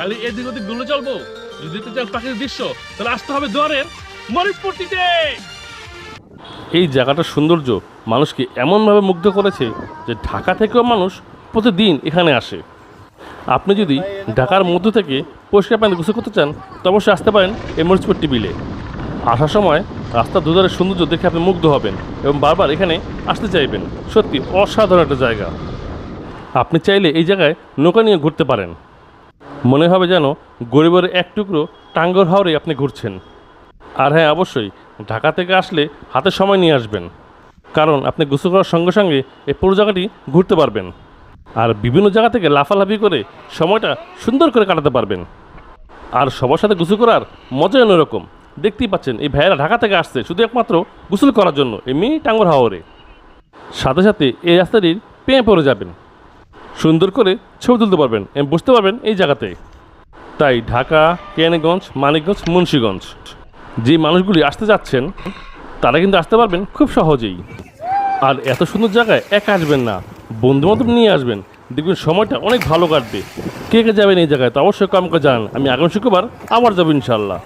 খালি এদিক ওদিকগুলো চলবো। যদি চান প্রাকৃতিক দৃশ্য, তাহলে আসতে হবে দুয়ারের মরিচপট্টিতে এই জায়গাটার সৌন্দর্য মানুষকে এমনভাবে মুগ্ধ করেছে যে ঢাকা থেকেও মানুষ প্রতিদিন এখানে আসে। আপনি যদি ঢাকার মধ্য থেকে পরিষ্কার পানি গোসল করতে চান, তো অবশ্যই আসতে পারেন এই মরিচপট্টি বিলে। আসার সময় রাস্তার দুধারের সৌন্দর্য দেখে আপনি মুগ্ধ হবেন এবং বারবার এখানে আসতে চাইবেন। সত্যি অসাধারণ একটা জায়গা। আপনি চাইলে এই জায়গায় নৌকা নিয়ে ঘুরতে পারেন। মনে হবে যেন গরিবের এক টুকরো টাঙ্গর হাওড়ে আপনি ঘুরছেন। আর হ্যাঁ অবশ্যই, ঢাকা থেকে আসলে হাতে সময় নিয়ে আসবেন। কারণ আপনি গোসল করার সঙ্গে সঙ্গে এই পুরো জায়গাটি ঘুরতে পারবেন। আর বিভিন্ন জায়গা থেকে লাফালাফি করে সময়টা সুন্দর করে কাটাতে পারবেন। আর সবার সাথে গোসল করার মজা অন্যরকম। দেখতেই পাচ্ছেন, এই ভাইয়েরা ঢাকা থেকে আসছে শুধু একমাত্র গোসল করার জন্য, এমনি টাঙ্গর হাওরে। সাথে সাথে এই রাস্তাটির পেয়ে পড়ে যাবেন। সুন্দর করে ছবি তুলতে পারবেন। এবং বুঝতে পারবেন এই জায়গাতে। তাই ঢাকা কেরানীগঞ্জ মানিকগঞ্জ, মুন্সীগঞ্জ যে মানুষগুলি আসতে যাচ্ছেন, তারা কিন্তু আসতে পারবেন খুব সহজেই। আর এত সুন্দর জায়গায় একা আসবেন না। বন্ধু বান্ধব নিয়ে আসবেন। দেখবেন সময়টা অনেক ভালো কাটবে। কে কে যাবেন এই জায়গায় তো অবশ্যই কম করে জানান। আমি আগামী শুক্রবার আবার যাব ইনশাল্লাহ